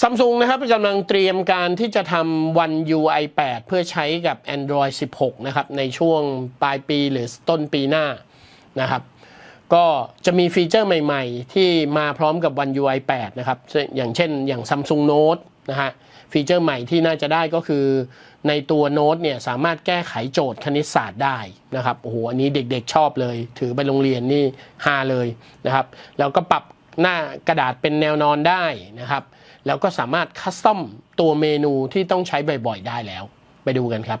ซัมซุงนะครับกำลังเตรียมการที่จะทำ One UI 8 เพื่อใช้กับ Android 16 นะครับ ในช่วงปลายปีหรือต้นปีหน้านะครับ ก็จะมีฟีเจอร์ใหม่ๆ ที่มาพร้อมกับ One UI 8 นะครับ อย่างเช่นอย่าง Samsung Note นะฮะฟีเจอร์ใหม่ที่น่าจะได้ก็คือในตัวโน้ตเนี่ยสามารถแก้ไขโจทย์คณิตศาสตร์ได้นะครับโอ้โหอันนี้เด็กๆชอบเลย ถือไปโรงเรียนนี่ฮาเลยนะครับ แล้วก็ปรับ หน้ากระดาษเป็นแนวนอนได้นะครับ แล้วก็สามารถคัสตอมตัวเมนูที่ต้องใช้บ่อยๆได้แล้ว ไปดูกันครับ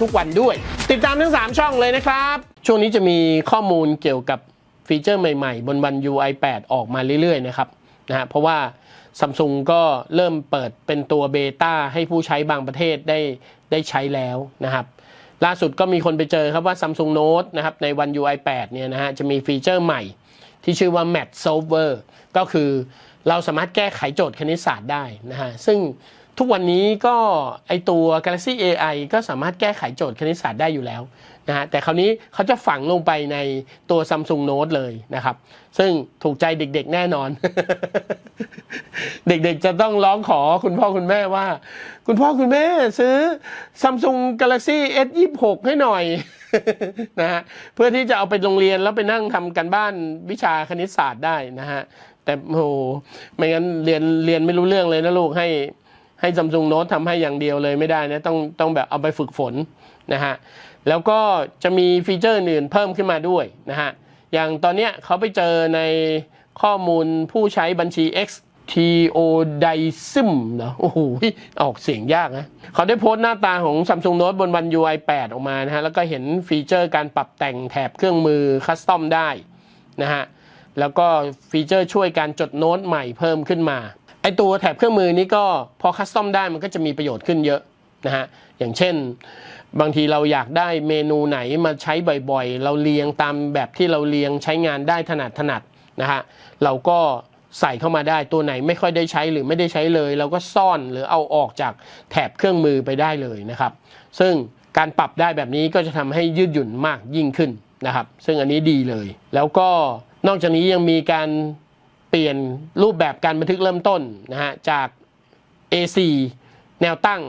ทุกวันด้วย ติดตามทั้ง 3 ช่องเลยนะครับ ช่วงนี้จะมีข้อมูลเกี่ยวกับฟีเจอร์ใหม่ๆ บนวัน UI 8 ออกมาเรื่อยๆนะครับนะฮะเพราะว่าซัมซุงก็เริ่มเปิดเป็นตัวเบต้าให้ผู้ใช้บางประเทศได้ได้ใช้แล้วนะครับ ล่าสุดก็มีคนไปเจอครับว่า Samsung Note นะครับในวัน UI 8 เนี่ยนะฮะจะมีฟีเจอร์ใหม่ที่ชื่อว่า Match Solver ก็คือเราสามารถแก้ไขโจทย์คณิตศาสตร์ได้นะฮะซึ่ง ทุกวันนี้ก็ไอตัว Galaxy AI ก็สามารถแก้ไขโจทย์คณิตศาสตร์ได้อยู่แล้วนะฮะแต่คราวนี้เขาจะฝังลงไปในตัว Samsung Note เลยนะครับ ซึ่งถูกใจเด็กๆแน่นอน เด็กๆจะต้องร้องขอคุณพ่อคุณแม่ว่า คุณพ่อคุณแม่ซื้อ Samsung Galaxy S26 ให้หน่อยนะฮะเพื่อที่จะเอาไปโรงเรียนแล้วไปนั่งทำกันบ้านวิชาคณิตศาสตร์ได้นะฮะแต่โหไม่งั้นเรียนเรียนไม่รู้เรื่องเลยนะลูกให้ ให้ซัมซุงโน้ตทำให้อย่างเดียวเลยไม่ได้นะต้องต้องแบบเอาไปฝึกฝนนะฮะแล้วก็จะมีฟีเจอร์อื่นเพิ่มขึ้นมาด้วยนะฮะอย่างตอนเนี้ยเขาไปเจอในข้อมูลผู้ใช้บัญชี X T O d i s m เนะโอ้โหออกเสียงยากนะเขาได้โพสต์หน้าตาของ Samsung Note บนวัน UI 8 ออกมานะฮะ แล้วก็เห็นฟีเจอร์การปรับแต่งแถบเครื่องมือคัสตอมได้นะฮะ แล้วก็ฟีเจอร์ช่วยการจดโน้ตใหม่เพิ่มขึ้นมา ไอตัวแถบเครื่องมือนี้ก็พอคัสตอมได้มันก็จะมีประโยชน์ขึ้นเยอะนะฮะอย่างเช่น บางทีเราอยากได้เมนูไหนมาใช้บ่อยๆ เราเรียงตามแบบที่เราเรียงใช้งานได้ถนัดถนัดนะฮะเราก็ใส่เข้ามาได้ตัวไหนไม่ค่อยได้ใช้หรือไม่ได้ใช้เลย เราก็ซ่อนหรือเอาออกจากแถบเครื่องมือไปได้เลยนะครับ ซึ่งการปรับได้แบบนี้ก็จะทำให้ยืดหยุ่นมากยิ่งขึ้นนะครับ ซึ่งอันนี้ดีเลย แล้วก็นอกจากนี้ยังมีการ เปลี่ยนรูปแบบการบันทึกเริ่มต้นนะฮะจาก A4 แนวตั้ง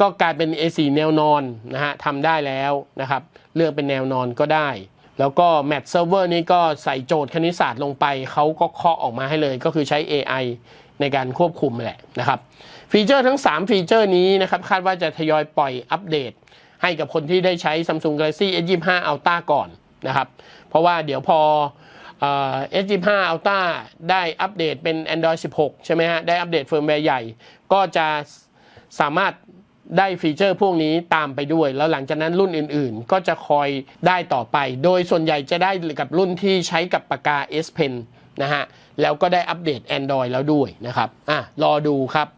ก็กลายเป็น A4 แนวนอนนะฮะทำได้แล้วนะครับเลือกเป็นแนวนอนก็ได้ แล้วก็ Match Server นี้ก็ใส่โจทย์คณิตศาสตร์ลงไป เขาก็เคาะออกมาให้เลยก็คือใช้ AI ในการควบคุมแหละนะครับ ฟีเจอร์ทั้ง 3 ฟีเจอร์นี้นะครับคาดว่าจะทยอยปล่อยอัปเดต ให้กับคนที่ได้ใช้ Samsung Galaxy S25 Ultra ก่อนนะครับ เพราะว่าเดี๋ยวพอ เอ่อ S25 Ultra ได้อัปเดตเป็น Android 16 ใช่ไหมฮะ ได้อัปเดตเฟิร์มแวร์ใหญ่ ก็จะสามารถได้ฟีเจอร์พวกนี้ตามไปด้วย แล้วหลังจากนั้นรุ่นอื่นๆ ก็จะคอยได้ต่อไป โดยส่วนใหญ่จะได้กับรุ่นที่ใช้กับปากกา S Pen นะฮะ แล้วก็ได้อัปเดต Android แล้วด้วยนะครับ อะ รอดูครับ